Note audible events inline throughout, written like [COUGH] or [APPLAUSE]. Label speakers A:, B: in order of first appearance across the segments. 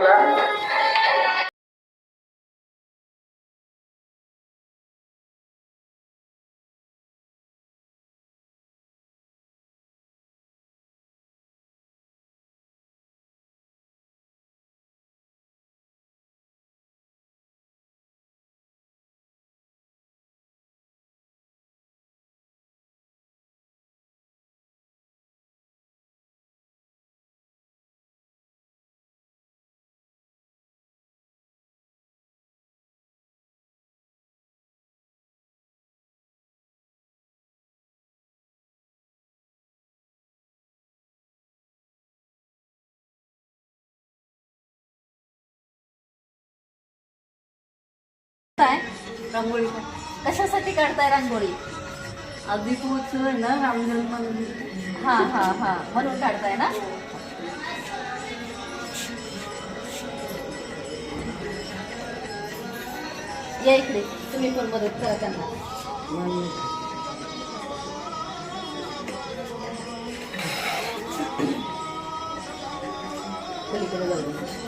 A: Hola. काय
B: रांगोळी
A: कशासाठी काढताय रांगोळी?
B: उत्सव आहे ना रामजन्म
A: हा हा हा. म्हणून काढताय ना? या इकडे. तुम्ही पण मदत करा त्यांना. पलीकडे जाऊ.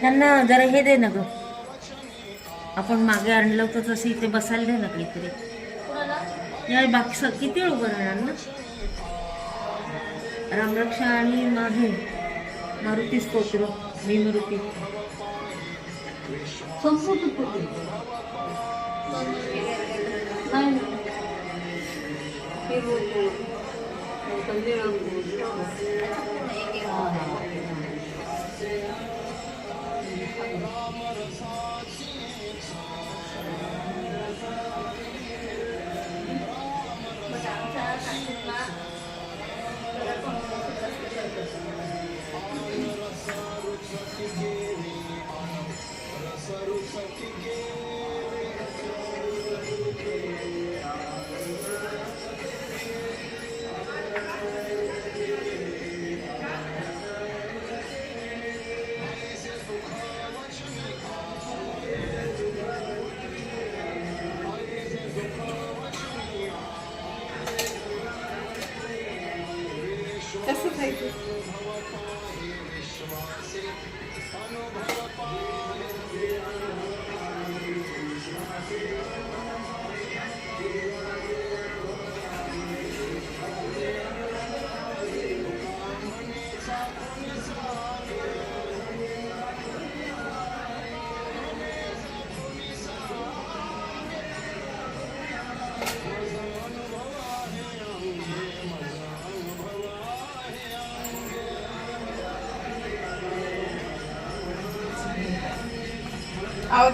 C: त्यांना जरा हे दे ना ग. आपण मागे आणलं होतं तसं इथे बसायला दे ना काहीतरी
A: कुणाला
C: या बाकी स किती उभं राहणार ना? रामरक्षा आणि माझे मारुती स्तोत्र मी मारुती.
B: संपूर्ण नाही हिरवं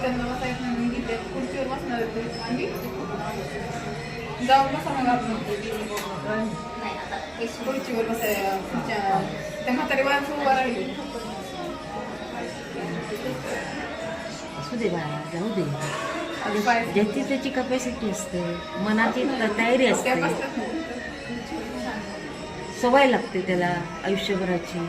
D: त्यांना बसायचं खुर्चीवर बसणार होते आणि जाऊन बसा मग आपण. खुर्चीवर बसाय त्या म्हातारी माणसं उभा राहिली.
C: असू दे बाळा जाऊ दे. ज्याची त्याची कपॅसिटी असते मनाची तयारी
D: त्या
C: असते. सवय लागते त्याला आयुष्यभराची.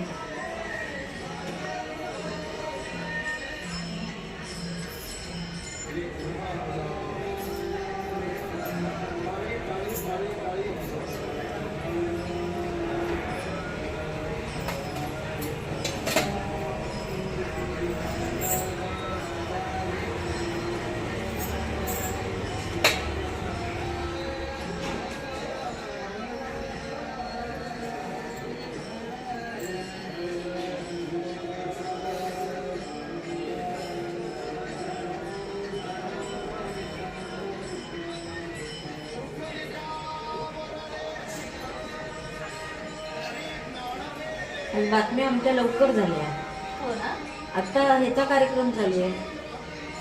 C: बातम्या आमच्या लवकर झाल्या.
A: हो ना?
C: आता ह्याचा कार्यक्रम चालू आहे.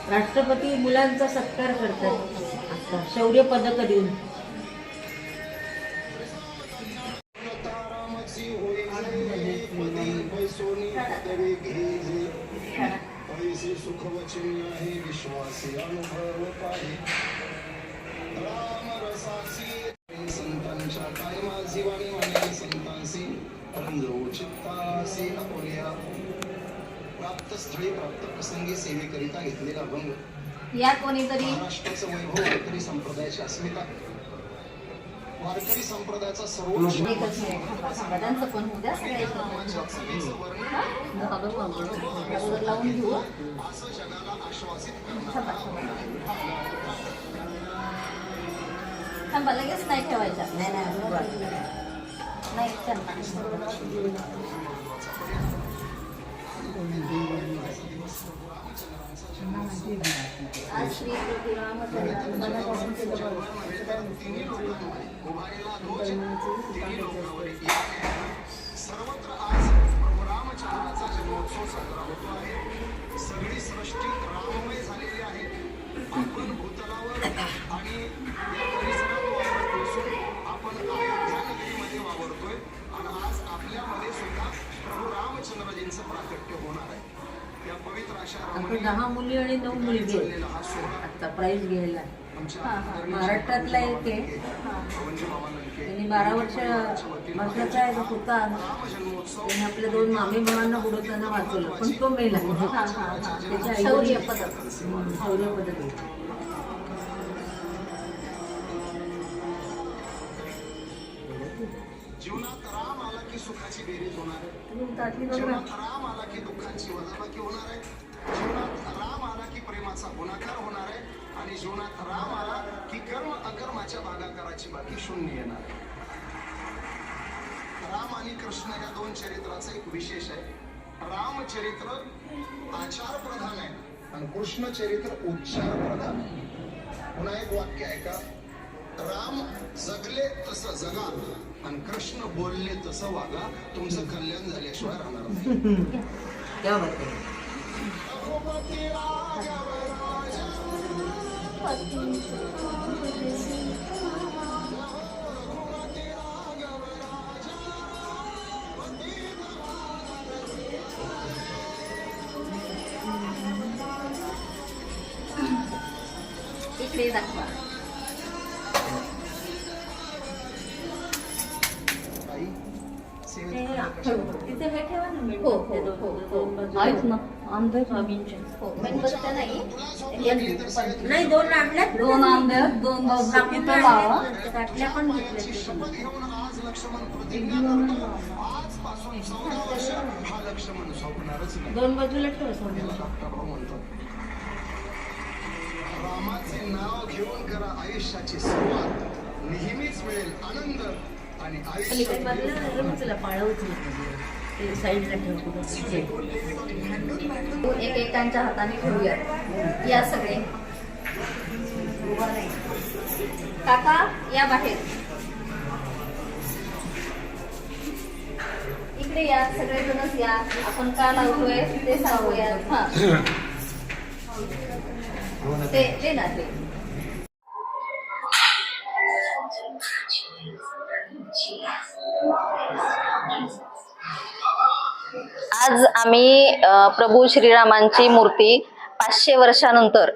C: राष्ट्रपती मुलांचा सत्कार करतात. आता शौर्य पदक देऊन.
B: राम रसासी संतांच्या काय माझी वाणी चित्तासी अपोलिया प्राप्त स्थळी प्राप्त प्रसंगी सेवेकरिता घेतलेला भंग.
A: या कोणीतरी
B: महाराष्ट्राचं वैभव वारकरी संप्रदायाची अस्मिता. वारकरी संप्रदायाचा सर्वोच्च असं जगाला आश्वासित करणार
A: लगेच नाही ठेवायच्या नाही नाही आज श्री प्रभू मनापासून केलं
B: सर्वत्र आज प्रभू रामचंद्राचा जन्मोत्सव साजरा होतो आहे सगळी सृष्टी राममय झालेली आहे आपण भूतलावर आणि या परिसरात वावरत नसून आपण अयोध्या नगरीमध्ये वावरतोय. आणि आज आपल्यामध्ये सुद्धा प्रभू रामचंद्रजींचं प्राकट्य होणार आहे या पवित्र अशा
C: दहा मुली आणि नऊ मुलगे
B: हा
C: आता प्राईज घ्यायला. महाराष्ट्रातला एक आहे. त्यांनी बारा वर्ष वर्षाचा तो होता. त्याने आपल्या दोन मामी भावांना बुडवताना वाचवलं पण तो मेला. त्याच्या
A: शौर्य पदक.
C: शौर्य पदक.
B: जीवनात राम आला की सुखाची बेरीज होणार आहे. राम आला की दुःखाची वजाबाकी होणार आहे जीवनात राम आला की प्रेमाचा गुणाकार होणार आहे आणि जीवनात राम आला की कर्म अकर्माच्या भागाकाराची बाकी शून्य येणार आहे. राम आणि कृष्ण या दोन चरित्राचं एक विशेष आहे. रामचरित्र आचार प्रधान आहे आणि कृष्ण चरित्र उच्चार प्रधान आहे. पुन्हा एक वाक्य आहे का राम जगले तसं जगा आणि कृष्ण बोलले तसं वागा तुमचं कल्याण झाल्याशिवाय राहणार नाही. [LAUGHS]
A: इकडे दाखवा.
C: तिथे हे ठेवा ना मी
A: हो, हो, हो, हो.
C: आहेत ना
E: आंबे
A: हो मेणबत्त्या नाही
C: नाही दोन आणल्यात
E: दोन आंबे दोन
C: कापून
E: इथं लावा
C: पण
B: हा
C: दोन बाजूला ठेवा
B: रामाचे नाव घेऊन करा आयुष्याची सुरुवात नेहमीच मिळेल आनंद आणि आयुष्य
C: पलीकडे बाजूला नाही उचला पाळं उचला ते साईडला ठेव कुठं तिथे.
A: एकेकांच्या हाताने घेऊया या सगळे काका या बाहेर इकडे या सगळेजणच या आपण का लावतोय ते सांगूया हा ते ते ना ते आज आम्ही प्रभू श्रीरामांची मूर्ती पाचशे वर्षानंतर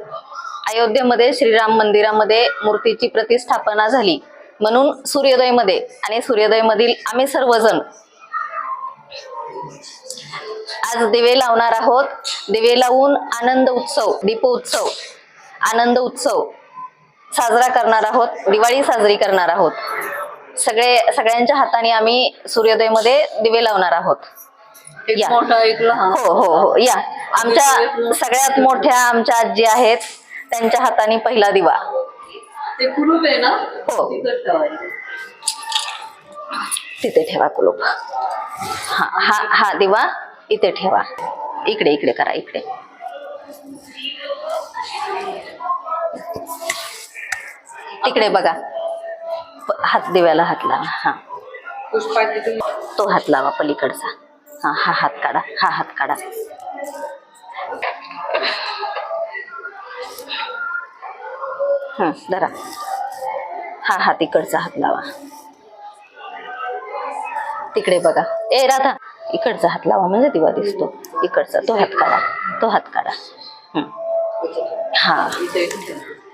A: अयोध्येमध्ये श्रीराम मंदिरामध्ये मूर्तीची प्रतिष्ठापना झाली. म्हणून सूर्योदयमध्ये आणि सूर्योदयमधील आम्ही सर्वजण आज दिवे लावणार आहोत. दिवे लावून आनंद उत्सव दीपोत्सव आनंद उत्सव साजरा करणार आहोत. दिवाळी साजरी करणार आहोत. सगळे सगळ्यांच्या हाताने आम्ही सूर्योदयमध्ये दिवे लावणार आहोत.
E: एक
A: या.
E: मोठा एक लहान
A: हो हो हो. या आमच्या सगळ्यात मोठ्या आमच्या आजी आहेत त्यांच्या हाताने पहिला दिवा.
E: ते कुलूप आहे ना?
A: हो.
E: तिथं ठेवायचं.
A: तिथे ठेवा कुलूप. हा हा हा दिवा इथे ठेवा. इकडे इकडे करा इकडे. तिकडे बघा. प- हात दिव्याला हात लावा हा.
E: पुष्पाची तुम्ही
A: तो हात लावा पलीकडचा. हा हा हात काढा हा हात काढा हं, धरा हा हात इकडचा हात लावा तिकडे बघा ए राधा इकडचा हात लावा म्हणजे दिवा दिसतो इकडचा तो हात काढा तो हात काढा हं. हा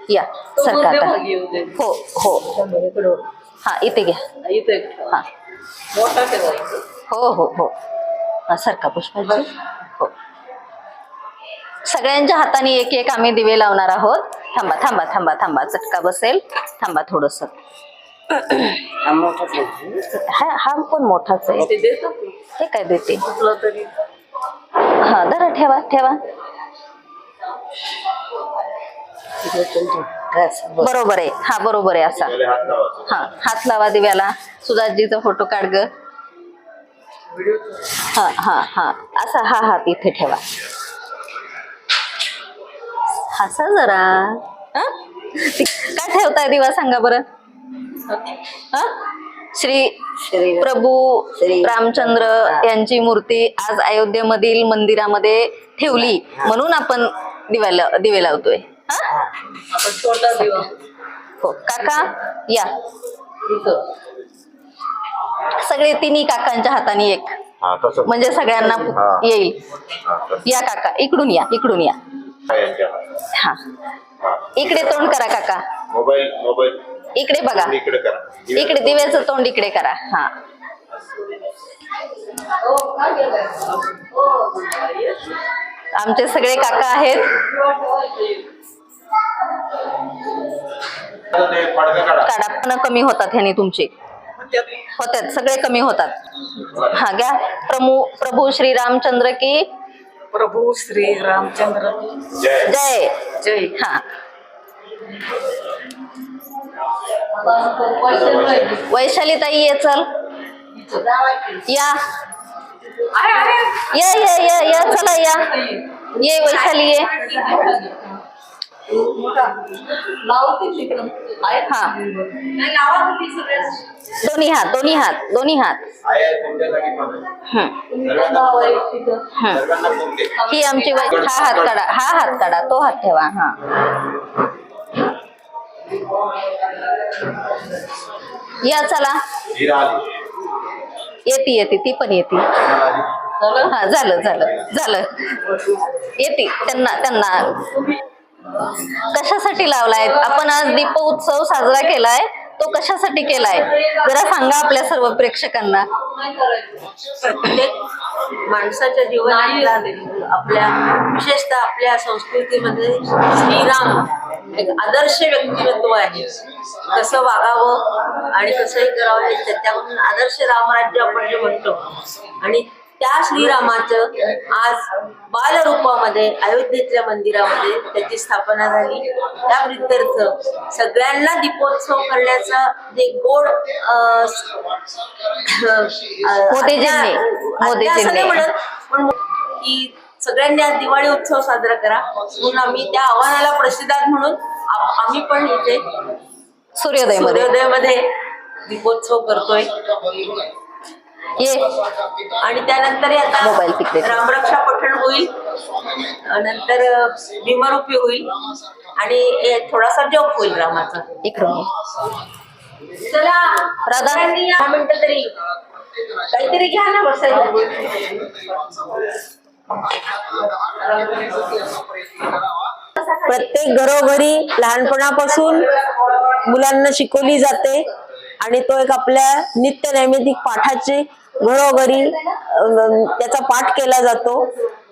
A: या सरका आता
E: मध्यभागी येऊ दे.
A: हो हो हा इथे घ्या. हा हो हो हो हा सरका पुष्पाची. हो. सगळ्यांच्या हाताने एक एक आम्ही दिवे लावणार आहोत. थांबा थांबा थांबा थांबा. चटका बसेल. थांबा थोडस. हा हा पण मोठाच आहे.
E: ते.
A: हे काय देते? हा जरा ठेवा ठेवा. बरोबर आहे. हा बरोबर आहे असा. हा हात लावा दिव्याला. सुधाजीचा फोटो काढ ग. हा हा हा. असा हा हात इथे ठेवा. हसा जरा. हं? काय ठेवताय दिवा सांगा बरं? हं? श्री प्रभू रामचंद्र यांची मूर्ती आज अयोध्येमधील मंदिरामध्ये ठेवली. म्हणून आपण दिव्याला दिवे लावतोय. हं? हो. काका या. सगळे तिन्ही काकांच्या हाताने एक.
F: हा तसं.
A: म्हणजे सगळ्यांना
F: हा.
A: येईल
F: तसं.
A: या काका इकडून या इकडून या.
F: यांच्या.
A: हा.
F: हा.
A: इकडे तोंड करा काका.
F: Mobile mobile.
A: इकडे बघा.
F: इकडे करा.
A: इकडे दिव्याचं तोंड इकडे करा. हा. आमचे सगळे काका आहेत.
F: ते काढा.
A: काढा. पण कमी होतात ह्यानी तुमचे. होतात सगळे कमी होतात. हा घ्या. प्रभू प्रभू श्री रामचंद्र की?
E: प्रभू श्री रामचंद्र
F: जय.
A: जय. हा. वैशाली ताई ये चल. या. या या या या चला या. ये वैशाली ये. हा. दोन्ही हात दोन्ही हात दोन्ही हात. ही आमची वै हा हात काढा हा हात काढा तो हात ठेवा हा. या चला. येते येते ती पण येते. हा झालं झालं झालं. येते त्यांना त्यांना. कशासाठी लावलाय? आपण आज दीप उत्सव साजरा केलाय. तो कशासाठी केलाय? जरा सांगा आपल्या सर्व प्रेक्षकांना.
G: प्रत्येक माणसाच्या जीवनात आपल्या विशेषतः आपल्या संस्कृतीमध्ये श्रीराम एक आदर्श व्यक्तिमत्व आहे. कसं वागावं आणि कसंही करावं हे त्याच्याकडून आदर्श रामराज्य आपण जे म्हणतो. आणि त्या श्रीरामाचं आज बालरूपामध्ये अयोध्येतल्या मंदिरामध्ये त्याची स्थापना झाली. त्या प्रित्यर्थ सगळ्यांना दीपोत्सव करण्याचा जे गोड. म्हणत पण की सगळ्यांनी आज दिवाळी उत्सव साजरा करा. म्हणून आम्ही त्या आव्हानाला प्रतिसाद म्हणून आम्ही पण इथे
A: सूर्योदयमध्ये
G: सूर्योदयमध्ये दीपोत्सव करतोय.
A: ये
G: आणि त्यानंतर आता
A: मोबाईल तिकडे.
G: रामरक्षा पठण होईल. नंतर भीमरूपी होईल. आणि थोडासा जप होईल रामाचा.
A: इकडून.
G: चला
A: राधा.
G: मिनिटं तरी. काहीतरी घ्या ना बसायला
H: प्रत्येक घरोघरी लहानपणापासून मुलांना शिकवली जाते. आणि तो एक आपल्या नित्य नैमितिक पाठाची घरोघरी त्याचा पाठ केला जातो.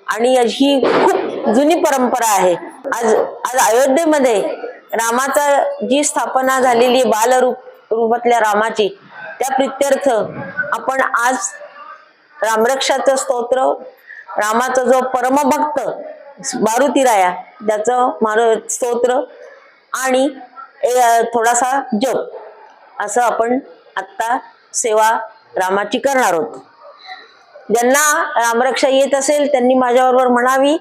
H: आणि ही खूप जुनी परंपरा आहे. आज आज अयोध्येमध्ये रामाचा जी स्थापना झालेली बालरूप रूपातल्या रामाची त्या प्रित्यर्थ आपण आज रामरक्षाचं स्तोत्र रामाचा जो परमभक्त मारुतीराया त्याचं मारु स्तोत्र आणि ए- थोडासा जप असं आपण आत्ता सेवा रामाची करणार आहोत ज्यांना रामरक्षा येत असेल त्यांनी माझ्याबरोबर म्हणावी.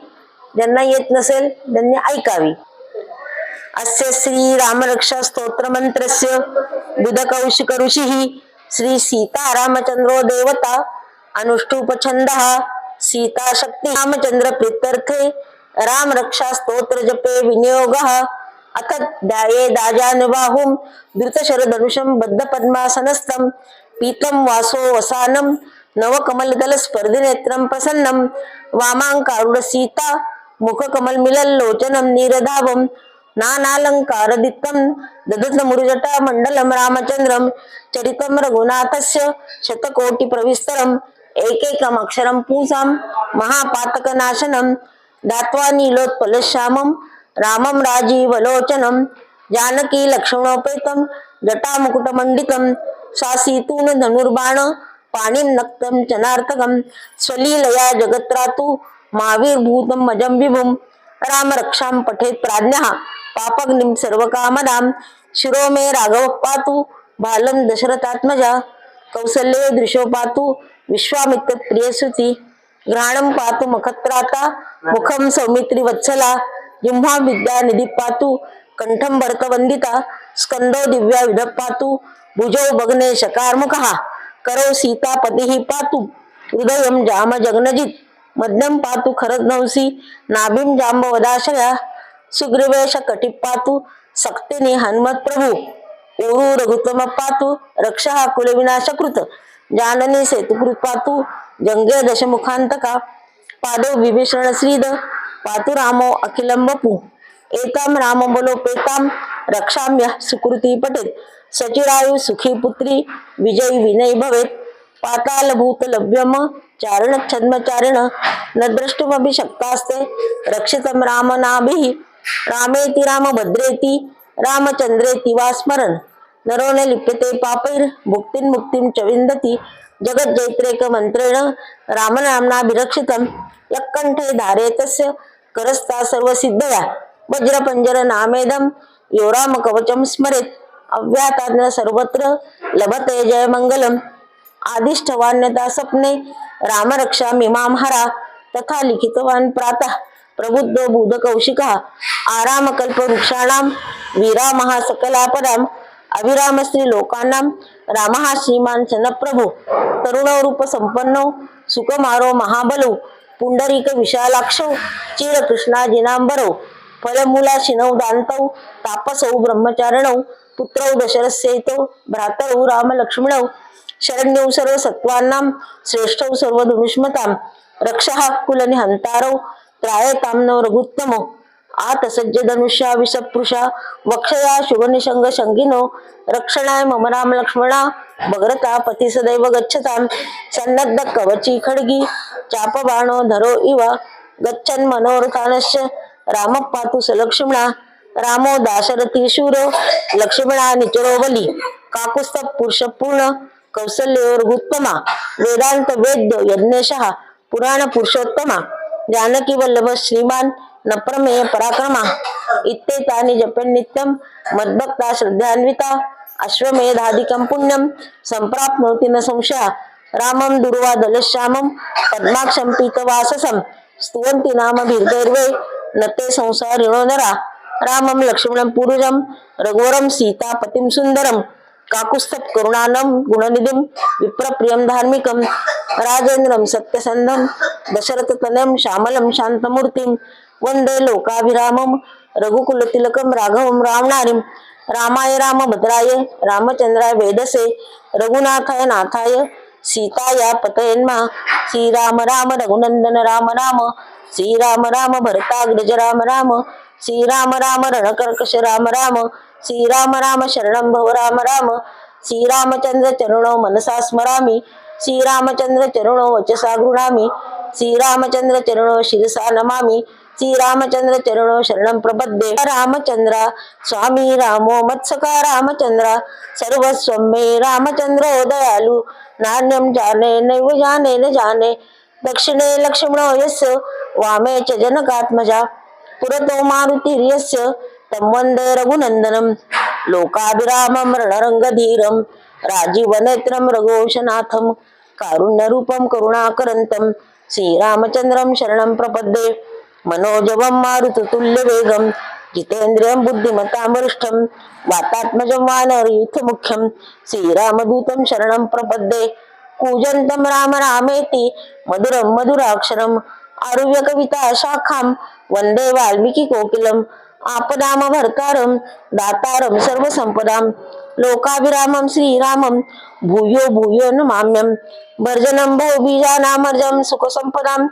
H: ज्यांना येत नसेल त्यांनी ऐकावी. अस्य श्री रामरक्षा स्तोत्र मंत्रस्य बुधकौशिक ऋषी श्री सीता रामचंद्रो देवता अनुष्टुप छंद सीता शक्ती रामचंद्र प्रित्यर्थे राम रक्षा स्तोत्र जपे विनियोग। अथ ध्याये दाजानुबाहुं धृतशरधनुषं बद्ध पद्मासनस्थं पीतं वासो वसानं नवकमलदल स्पर्धिनेत्रं प्रसन्नं। वामांकारुड सीता मुखकमलमिलल्लोचनं नीरधावं नानालङ्कारदित्तं ददत मुरुजटा मण्डलं रामचन्द्रं चरितं रघुनाथस्य शतकोटिप्रविस्तरम् एकैकम् अक्षरं पूसां महापातकनाशनं दात्वा नीलोत्पलश्यामं रामं राजीवलोचनं जानकी लक्ष्मणोपेतं जटामुकुटमण्डितं शासीतून धनुर्बाण पाणिं नक्तं स्वलीलया जगत्रातु महावीरभूतं मजं विभुं। रामरक्षां पठेत् प्राज्ञः पापग्निं सर्वकामदां शिरो मे राघव पातु बालं दशरथात्मजा। कौसल्ये दृशो पातु विश्वामित्र प्रियसुती घ्राणं पातु मखत्राता मुखं सौमित्री वत्सला जिह्वा विद्या निधी पातु कंठम भरतवंदिता स्कंदो दिव्या विधपातु भुजौ भग्ने शकारमुखः करौ सीतापतिः पातु हृदयं जाम जगनजित् मध्यं पातु खरदनंसी नाभिं जाम्बवदाशया सुग्रीवेश कटिः पातु सक्तिनी हनुमत् प्रभू ओरू रघुतम पातु रक्षा कुलविनाशकृत जाननी सेतुकृत पातु जंगे दशमुखांतका पादो विभीषण श्रीद पातु रामो अखिलंबपू वपु एतां राम रक्षाम्यः सुकृती पटेत सचिरायु सुखी पुत्री विजयी विनय भवेत पाताल भूत लभ्यम चारण छद्मचारिण न द्रष्टुमपि शक्तास्ते। रक्षितं रामनाभिः। रामेति रामभद्रेति रामचंद्रेति वा स्मरण नरो लिप्यते पापैर। भुक्तिं मुक्तिं च विन्दति। जगज्जैत्रेक मंत्रेण रामनाम्नाभिरक्षितं यक्कण्ठे धारे तस्य। करस्ता सर्वसिद्धया। वज्रपंजर नामेदम योराम कवचम स्मरेत्. अव्याताज्ञ सर्वत्र लभते जयमङ्गलम् आदिष्टवान्यता स्वप्ने रामरक्षा मिमां हरा. तथा लिखितवान् प्रातः प्रबुद्धो अविराम आरामकल्पवृक्षाणां विरामः राम अभिरामश्री लोकानां रामः श्रीमान् रूप तरुणो सुकमारो महाबलो महाबलौ पुण्डरीक चिर चिरकृष्णाजिनाम्बरौ फलमूलाशिनौ दान्तौ तापसौ ब्रह्मचारिणौ पुत्रौ दशरस्यैतौ भ्रातरौ रामलक्ष्मणौ शरण्यौ सर्वसत्त्वानां श्रेष्ठौ सर्वधनुष्मतां रक्षः कुलनिहन्तारौ त्रायतां नो रघुत्तमो। आतसज्ज धनुष्या विषपृषा वक्षया शुभनिशंग शंगिनो रक्षणाय मम राम लक्ष्मणा भगरता पती सदैव गच्छतां सन्नद्ध कवची खड्गी चापबाणो धरो इव गच्छन् मनोरथानश्च राम पातु सलक्ष्मणा रामो दाशरथी शूरो लक्ष्मणा निचरोवली बली पुरुष पूर्ण कौसल्योर गुत्तमा वेदांत वेद्य यज्ञेशः पुराण पुरुषोत्तमा जानकी वल्लभ श्रीमान नप्रमेय पराक्रमा इत्येतानि जपन् नित्यं मद्भक्ता श्रद्धान्विता अश्वमेधादिकं पुण्यं सम्प्राप्नोति न संशया रामं दुर्वादलश्यामं पद्माक्षं पीतवाससं स्तुवन्ति नाम भीर्गैर्वे न ते संसारिणो नरा रामं लक्ष्मणं पुरुषं रघुवरं सीतापतिं सुन्दरं काकुत्स्थं करुणानं गुणनिधिं. विप्रप्रियं धार्मिकं. राजेन्द्रं सत्यसन्धं. दशरथतनयं श्यामलं शान्तमूर्तिं वन्दे लोकाभिरामं. रघुकुलतिलकं राघवं रामनारीं. रामाय रामभद्राय रामचंद्राय वेदसे. रघुनाथाय नाथाय सीताया पतयन्मा. श्रीराम राम रघुनंदन राम राम. श्रीराम राम भरताग्रज राम राम श्रीराम राम रणकर्कश राम राम श्रीराम राम शरणं भव राम राम श्रीरामचंद्र चरणो मनसा स्मरामि श्रीरामचंद्र चरणो वचसा गृणामि श्रीरामचंद्र चरणो शिरसा नमामि श्रीरामचंद्र चरणो शरणं प्रपद्ये रामचंद्र स्वामी रामो मत्सका रामचंद्र सर्वस्वं मे रामचंद्रो दयालु नान्यं जाने नैव जाने न जाने दक्षिणे लक्ष्मणो यस्य वामे च जनकात्मजा पुरतो मारुतिर्यस्य तं वन्दे रघुनन्दनं लोकाभिरामं रणरङ्गधीरं राजीवनेत्रं रघोषनाथं कारुण्यरूपं करुणाकरन्तं श्रीरामचन्द्रं शरणं प्रपद्ये मनोजवं मारुततुल्यवेगं जितेन्द्रियं बुद्धिमतां वरिष्ठं वातात्मजं वानरयूथमुख्यं श्रीरामदूतं शरणं प्रपद्ये कूजन्तं राम रामेति मधुरम मधुराक्षरम आरुव्य कविता शाखाम वंदे वाल्मिकी कोकिलम. आपदाम भरकारम दातारम सर्व संपदाम लोकाभिरामम श्रीरामम. भूयो भूयो न माम्यम. भर्जनम भो बीजा नामर्जम सुख संपदाम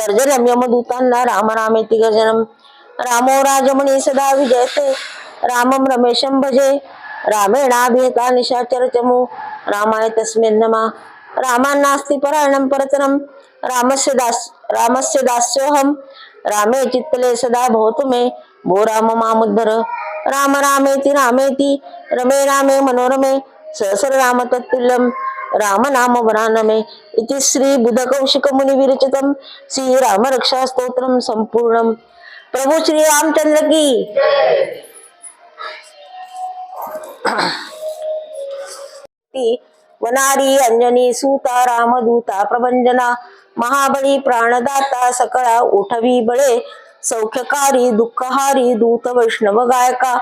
H: तर्जनम यम दूतांना राम रामे ती रामो राजमणे सदा विजयते. रामम रमेशम भजे. रामेणाभिता निशाचरचमो रामाय तस्मे नमा. रामान्नास्ति परायणं परतरं। रामस्य दास रामस्य दास्योऽहं। रामे चित्तले सदा भवतु मे। भो राम मामुद्धर। राम रामेति रामेति रमे रामे मनोरमे। सहसर राम तत्तुल्यं राम नाम वरानमे। इति श्री बुधकौशिक मुनि विरचितं श्री राम रक्षा स्तोत्रम संपूर्णम प्रभु श्री रामचंद्र की। वनारी अंजनी सूता रामदूता प्रभंजना महाबळी प्राणदाता सकळा उठवी बळे सौख्यकारी दुःखहारी दूत वैष्णव गायका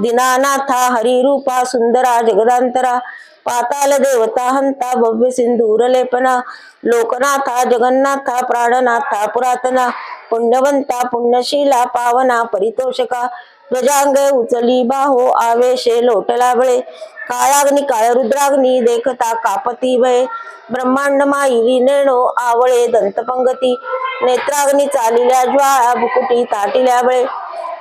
H: दिनानाथा हरिरूपा सुंदरा जगदांतरा पाताल देवता हंता भव्य सिंधूर लेपना लोकनाथा जगन्नाथा प्राणनाथा पुरातना पुण्यवंता पुण्यशीला पावना परितोषका गजांग उचली बाहो आवेशे लोटला बळे. काळाग्नी काळ रुद्राग्नी देखता कापती भय ब्रह्मांड माईली नेणो आवळे दंतपंगती. नेत्राग्नी चालिल्या ज्वाळा बुकुटी ताटिल्या बळे.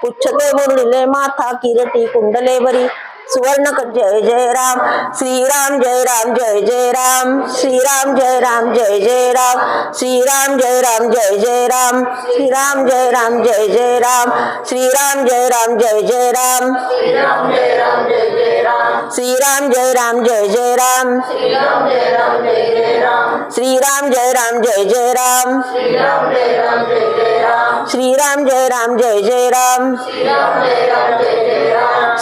H: पुच्छते मुरळिले माथा किरटी कुंडले बरी. सुवर्ण जय जय राम श्रीराम जय राम जय जय राम श्रीराम जय राम जय जय राम श्रीराम जय राम जय जय राम श्रीराम जय राम जय जय राम श्रीराम जय राम जय जय राम श्रीराम जय राम जय जय राम श्रीराम जय राम जय जय राम श्रीराम जय राम जय जय राम श्रीराम जय राम जय जय राम श्रीराम जय राम जय जय राम श्रीराम जय राम जय जय राम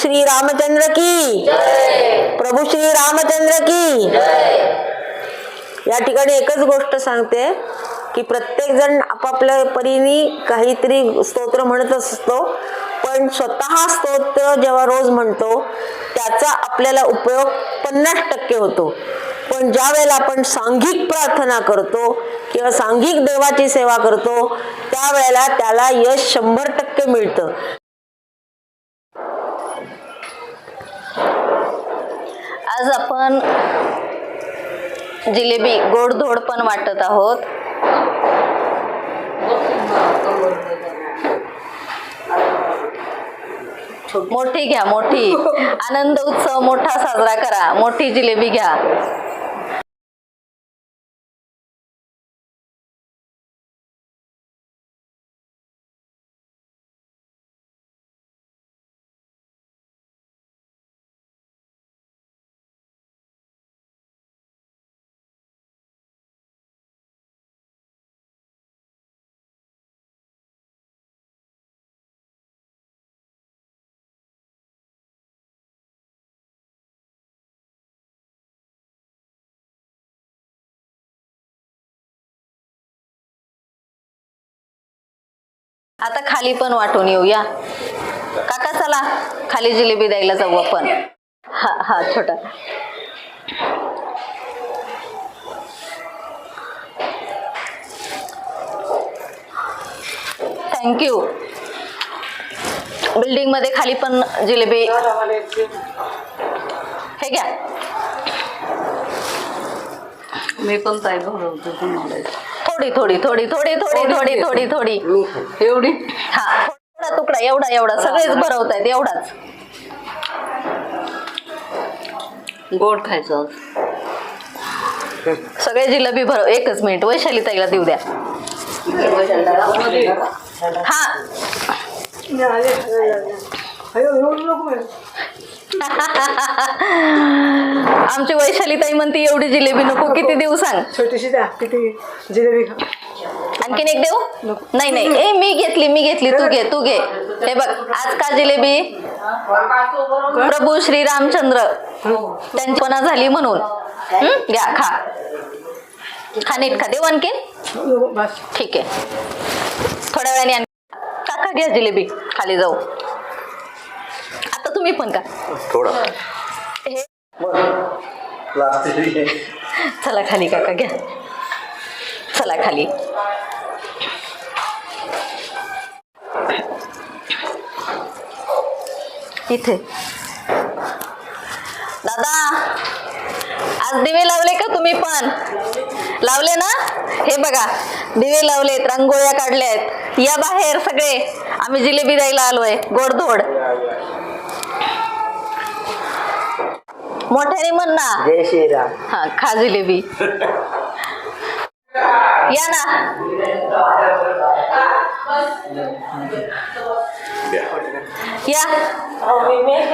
H: श्री रामचंद्र की। प्रभू श्री रामचंद्र की। या ठिकाणी एकच गोष्ट सांगते की प्रत्येक जण आपापल्या परीने काहीतरी स्तोत्र म्हणतच असतो पण स्वतः स्तोत्र जेव्हा रोज म्हणतो त्याचा आपल्याला उपयोग पन्नास टक्के होतो. पण ज्या वेळेला आपण सांघिक प्रार्थना करतो किंवा सांघिक देवाची सेवा करतो त्यावेळेला त्याला यश शंभर टक्के मिळतं.
A: आज आपण जिलेबी गोडधोड पण वाटत आहोत. मोठी घ्या मोठी. आनंद उत्सव मोठा साजरा करा. मोठी जिलेबी घ्या. आता खाली पण वाटून येऊया. काका चला खाली जिलेबी द्यायला जाऊ आपण. हा हा छोटा. थँक्यू बिल्डिंगमध्ये खाली पण जिलेबी. हे घ्या.
E: मी पण ताई भरवतो तुम्हाला.
A: थोडी थोडी थोडी थोडी थोडी थोडी थोडी थोडी.
E: एवढी?
A: हा थोडा तुकडा एवढा एवढा. सगळेच भरवतायत एवढाच.
E: गोड खायचं
A: सगळे जिलेबी भरव एकच मिनिट. वैशाली ताईला देऊ द्या. हा. आमची वैशाली ताई म्हणते एवढी जिलेबी नको किती देऊ सांग?
I: छोटीशी द्या किती जिलेबी खा.
A: आणखीन एक देऊ? नाही नाही. ए मी घेतली मी घेतली. तू घे तू घे. हे बघ आज का जिलेबी? प्रभू श्री रामचंद्र त्यांची पणा झाली म्हणून. हं? घ्या खा. खा नीट खा. देऊ आणखीन?
I: बस.
A: ठीक आहे. थोड्या वेळाने आण- काका घ्या जिलेबी. खाली जाऊ. आता तुम्ही पण का
F: थोडा.
A: हे. चला खाली काका घ्या. चला खाली. इथे. दादा आज दिवे लावले का तुम्ही पण? लावले ना? हे बघा दिवे लावलेत रांगोळ्या काढल्यात. या बाहेर सगळे. आम्ही जिलेबी द्यायला आलोय. गोडधोड. मोठ्याने म्हण ना.
I: जय श्रीराम.
A: हा खा जिलेबी या ना. या.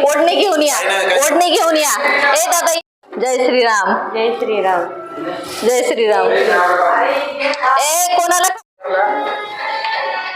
A: ओढणी घेऊन या. ओढणी घेऊन या. ए दादा जय श्रीराम.
H: जय श्रीराम.
A: जय श्रीराम. ए कोणाला